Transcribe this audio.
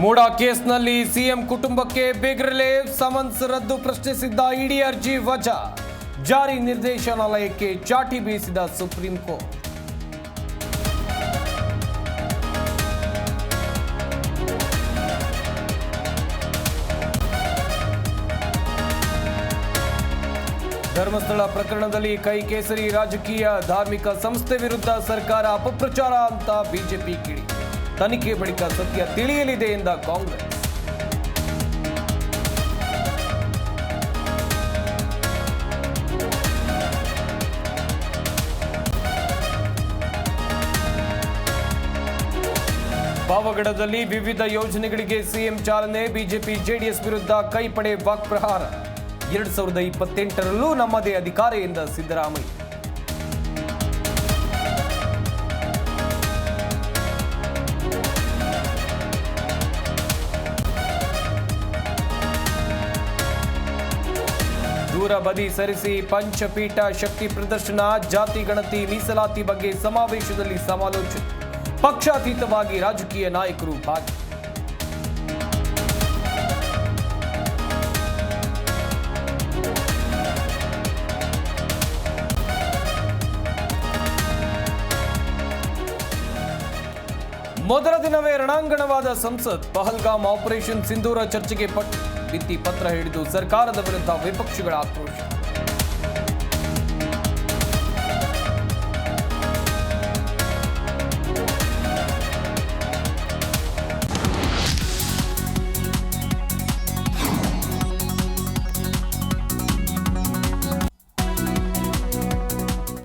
ಮೂಡಾ ಕೇಸ್ನಲ್ಲಿ ಸಿಎಂ ಕುಟುಂಬಕ್ಕೆ ಬೇಗ್ರಲೆ ಸಮನ್ಸ್ ರದ್ದು ಪ್ರಶ್ನಿಸಿದ್ದ ಇಡಿ ಅರ್ಜಿ ವಜಾ. ಜಾರಿ ನಿರ್ದೇಶನಾಲಯಕ್ಕೆ ಚಾಟಿ ಬೀಸಿದ ಸುಪ್ರೀಂ ಕೋರ್ಟ್. ಧರ್ಮಸ್ಥಳ ಪ್ರಕರಣದಲ್ಲಿ ಕೈ ಕೇಸರಿ ರಾಜಕೀಯ ಧಾರ್ಮಿಕ ಸಂಸ್ಥೆ ವಿರುದ್ಧ ಸರ್ಕಾರ ಅಪಪ್ರಚಾರ ಅಂತ ಬಿಜೆಪಿ ಕಿಡಿ. ತನಿಖೆ ಬಳಿಕ ಸತ್ಯ ತಿಳಿಯಲಿದೆ ಎಂದ ಕಾಂಗ್ರೆಸ್. ಪಾವಗಡದಲ್ಲಿ ವಿವಿಧ ಯೋಜನೆಗಳಿಗೆ ಸಿಎಂ ಚಾಲನೆ, ಬಿಜೆಪಿ, ಜೆಡಿಎಸ್ ವಿರುದ್ಧ ಕೈಪಡೆ ವಾಕ್ಪ್ರಹಾರ ಎರಡ್ ಸಾವಿರದ ಇಪ್ಪತ್ತೆಂಟರಲ್ಲೂ ನಮ್ಮದೇ ಅಧಿಕಾರ ಎಂದ ಸಿದ್ದರಾಮಯ್ಯ. ದೂರ ಬದಿ ಸರಿಸಿ ಪಂಚಪೀಠ ಶಕ್ತಿ ಪ್ರದರ್ಶನ, ಜಾತಿ ಗಣತಿ, ಮೀಸಲಾತಿ ಬಗ್ಗೆ ಸಮಾವೇಶದಲ್ಲಿ ಸಮಾಲೋಚನೆ. ಪಕ್ಷಾತೀತವಾಗಿ ರಾಜಕೀಯ ನಾಯಕರು ಭಾಗಿ. ಮೊದಲ ದಿನವೇ ರಣಾಂಗಣವಾದ ಸಂಸತ್ ಪಹಲ್ಗಾಮ್ ಆಪರೇಷನ್ ಸಿಂಧೂರ ಚರ್ಚೆಗೆ ಪಟ್ಟು ಭಿತ್ತಿ ಪತ್ರ ಹಿಡಿದು ಸರ್ಕಾರದ ವಿರುದ್ಧ ವಿಪಕ್ಷಗಳ ಆಕ್ರೋಶ.